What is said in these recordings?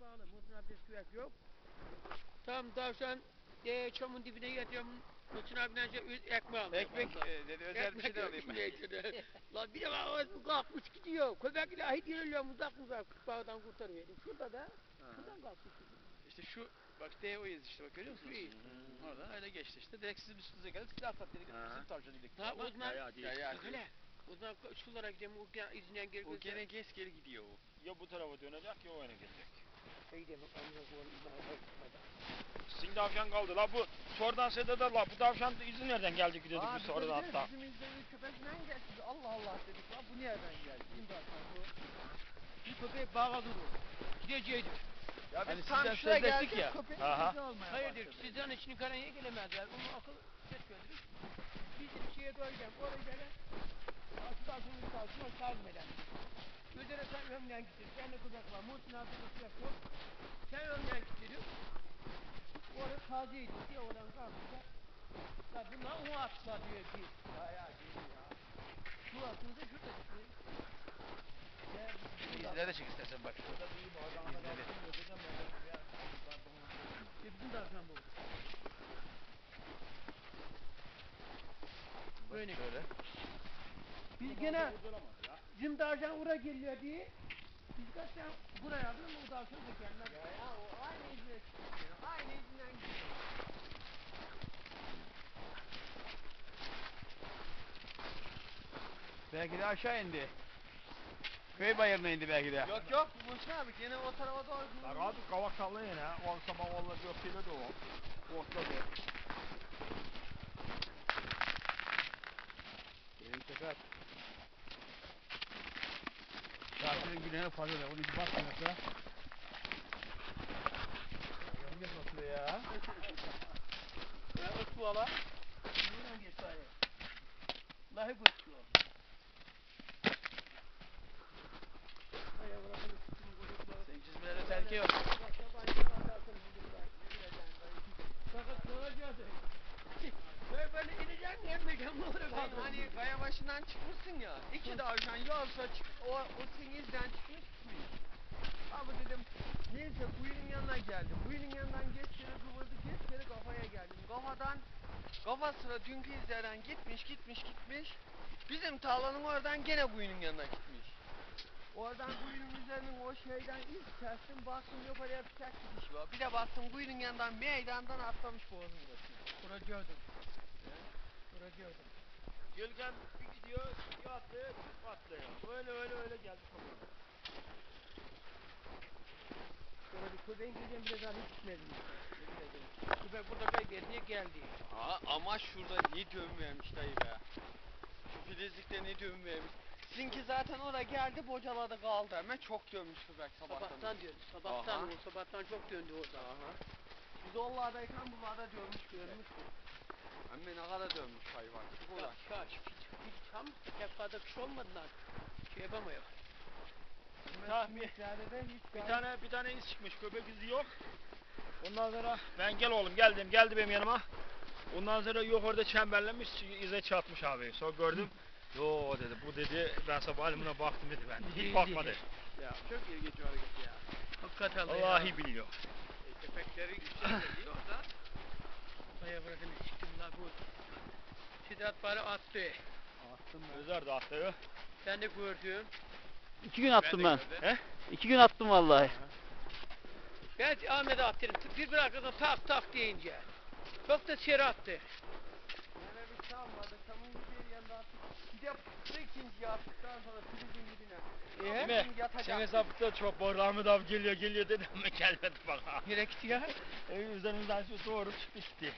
bağlı. Muhsin abdest kürek yok. Tam tavşan e, çamın dibine yatıyorum. Muhsin abiden şey, ekmeği alıyor. Ekmek e, dedi özel bir şey de alayım ben. Lan bir de bak o kalkmış gidiyor. Köpek ilahi diyorlar uzak uzak bağdan kurtarıverdim. Şurada da şuradan kalkmış. İşte şu bak D o iz işte bak görüyor musunuz? İz. Oradan öyle geçti işte. Direkt sizin üstünüze geldi. Silah atlat dedik. Ha. Sizin tavşan dedik. Ha zaman Ya, ya. Ya. O zaman şulara gidelim. O izleyen geri o gene geç geri gidiyor o. Ya bu tarafa dönecek ya o yana gidecek. Sizin tavşan kaldı la bu sonradan sede la bu tavşan izi nereden geldi ki dedik biz de sonradan de hatta. Bizim izlediğimiz köpek nereden geldi? Allah Allah dedik lan bu nereden geldi? Şimdi bu. Bir köpek bağa durur. Gideceydi. Ya Hani biz tam sizden şuraya geldik ya. Aha. olmaya Hayırdır başladı. sizden için karaya gelemezler. Onu akıl etmediniz. Biz de şeye doyacağım. Oraya gelen. Asıl asıl kalsın o sarmadan. Gözlere sen ömden gidiyor. Sen de köpek var. Muhsin abi köpek yok. Sen ömden gidiyor. Orada tazeydi diye oradan kalkınca. Ya bunlar o atla diyor ki. Ya ya ya. Şu atınca şurada çıkıyor. İzlere de çık istersen bak. İşte bizim tavşan bu. Böyle. Şöyle. Biz gene bizim tavşan buraya geliyor diye biz kaçtan buraya aldım o tavşan da gelmez. Ya ya o aynı izine çıkıyor. Aynı izinden gidiyor. Belki de aşağı indi. Köy bayırına indi belki de. Yok yok Muhsin abi gene o tarafa doğru Ya abi kavak sallayın ha. O sabah vallahi yok şeyle de o. Ortada. Benim çakar. Tatilin günahı fazla da. Onu bir bakma mesela. Yange basıyor ya. Ya ıs bu ala. Buradan geç bari. Lahi götürüyor. Terki yok. Böyle böyle ineceksin yemeyeceğim ne olur Sen hani kaya başından çıkmışsın ya. iki tavşan yolsa çık, o, o senin izden çıkmış çıkmış. Abi dedim neyse kuyunun yanına geldim. Kuyunun yanından geç kere kıvırdı geç kere kafaya geldim. Kafadan kafa sıra dünkü izlerden gitmiş gitmiş gitmiş. Bizim tarlanın oradan gene kuyunun yanına gitmiş. Oradan kuyunun üzerinin o şeyden iz kestim baktım yok oraya bir tek gidiş var. Bir de baktım kuyunun yanından meydandan atlamış boğazın başına. Vuracaktım. Vuracaktım. Gölgen bir gidiyor, bir atlıyor, bir atlıyor. Öyle öyle öyle geldi kapıya. Sonra bir köpeğin gireceğim bile daha hiç gitmedim. Köpek burada kayboldu diye geldi. Aa, ama şurada ne düğüm vermiş dayı be. Şu filizlikte ne düğüm vermiş. Sizinki zaten oraya geldi bocaladı kaldı hemen çok dönmüş köpek sabahtan. Sabahtan diyordu. Sabahtan Aha. o sabahtan çok döndü orada. Aha. Biz onlardayken bunlarda dönmüş görmüş. Hem ne kadar dönmüş hayvan. Ulan. şaş hiç tam fazla kış olmadılar. Şey yapamıyor. Ha, bir, tane bir tane iz çıkmış, köpek izi yok. Ondan sonra ben gel oğlum geldim, geldi benim yanıma. Ondan sonra yok orada çemberlenmiş, ize çatmış abi. Sonra gördüm. Yo dedi, bu dedi, ben sabah halimine baktım dedi ben. Hiç Değil, bakma değil. dedi. Ya çok ilginç hareket ya. Hakikaten Vallahi biliyor. E, köpekleri yüksek geliyor da. Aya bırakın çıktım la bu. Sidat bari attı. Attım Özer de attı. Ben de gördüm. İki gün attım ben. He? İki gün attım vallahi. Ben Ahmet'e attım. Bir bırakırdım tak tak deyince. Çok da seri attı. Yine bir çam vardı. Çamın bir yanında attık. Bir de bu ikinci attıktan sonra filizin dibine. Ee? Değil mi? Sen hesapta çok Rahmet abi geliyor geliyor dedim ama gelmedi bak. Nereye gitti ya? E, üzerimizden şu doğru çıktı gitti.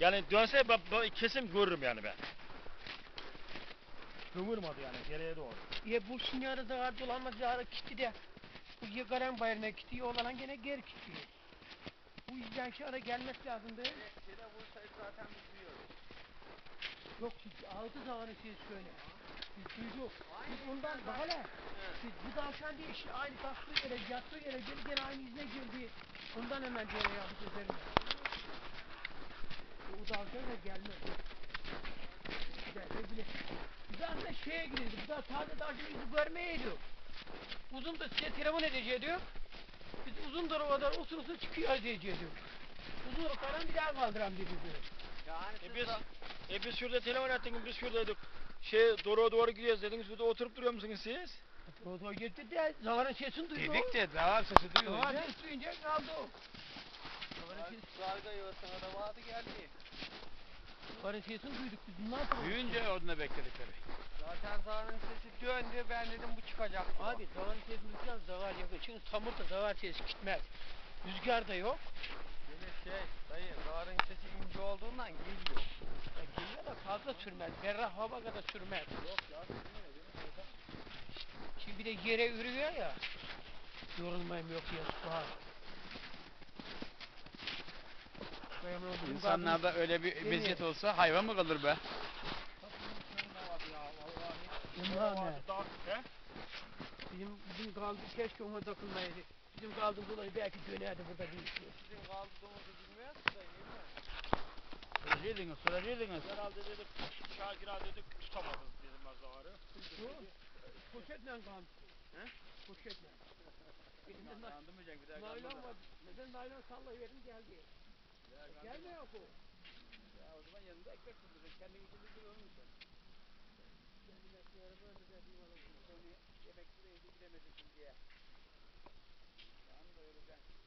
Yani dönse ben, ben kesin görürüm yani ben. Kıvırmadı yani geriye doğru. Ya bu arada var dolanmaz ya gitti de. Bu yıkaran bayırına gitti. Oğlan gene geri gitti. Bu yüzden şu ara gelmesi lazımdı. Şeyde vursaydı zaten biz duyuyoruz. Yok çünkü altı zamanı siz şöyle. Biz duyduk. Biz ondan bak hele. Biz bu tavşan diye işte aynı kalktığı yere, yattığı yere geri gene aynı izine girdi. Ondan hemen diye yaptık üzerine. O tavşan da gelmez. Geldi bile. Biz aslında şeye girildi. Bu da taze tavşan izi görmeyeydi. Uzun da size telefon edeceği diyor. Biz uzun duru kadar oturursa çıkıyor diyecektim. Uzun duru karan bir daha kaldıram Yani E biz, de- e biz şurada telefon ettik, biz şuradaydık. Şey doğru doğru gidiyoruz dediniz, burada oturup duruyor musunuz siz? Rodo gitti de zavarın sesini duydu. Dedik de davar sesi duyuyor. Zavar sesi duyunca kaldı o. Zarga geldi. Zavarın sesini duyduk biz. Ne yapalım? Büyüyünce orada bekledik tabii. Zaten zarın sesi döndü ben dedim bu çıkacak. Abi zavarın sesini duyacağız zavar yakın. Çünkü samurda zavar sesi gitmez. Rüzgar da yok. Böyle şey dayı zarın sesi olduğundan geliyor. Ya geliyor da fazla sürmez. Berrah hava kadar sürmez. Yok ya Şimdi bir de yere ürüyor ya. Yorulmayayım yok ya. Bizim İnsanlarda öyle bir Değil mi? beziyet olsa hayvan mı kalır be? Bunlar ne? Vardı da- He? Bizim, bizim kaldı keşke ona takılmayaydı. Bizim kaldı dolayı belki dönerdi burada bir şey. Sizin kaldığımızı bilmiyoruz da bilmiyorum. Soracaktınız, soracaktınız. Herhalde dedik, Şakir abi dedik, tutamadız dedim ben zavarı. Şu poşetle kaldı. He? Poşetle. Elimde na- Kandırmayacak bir daha naylon var. Neden naylon sallayıverin geldi. Gelmiyor bu. Ya o zaman yanında ekmek bulduruyorsun. Kendi gidip durur Yemek buraya gidemedin diye. Yani doyuracaksın.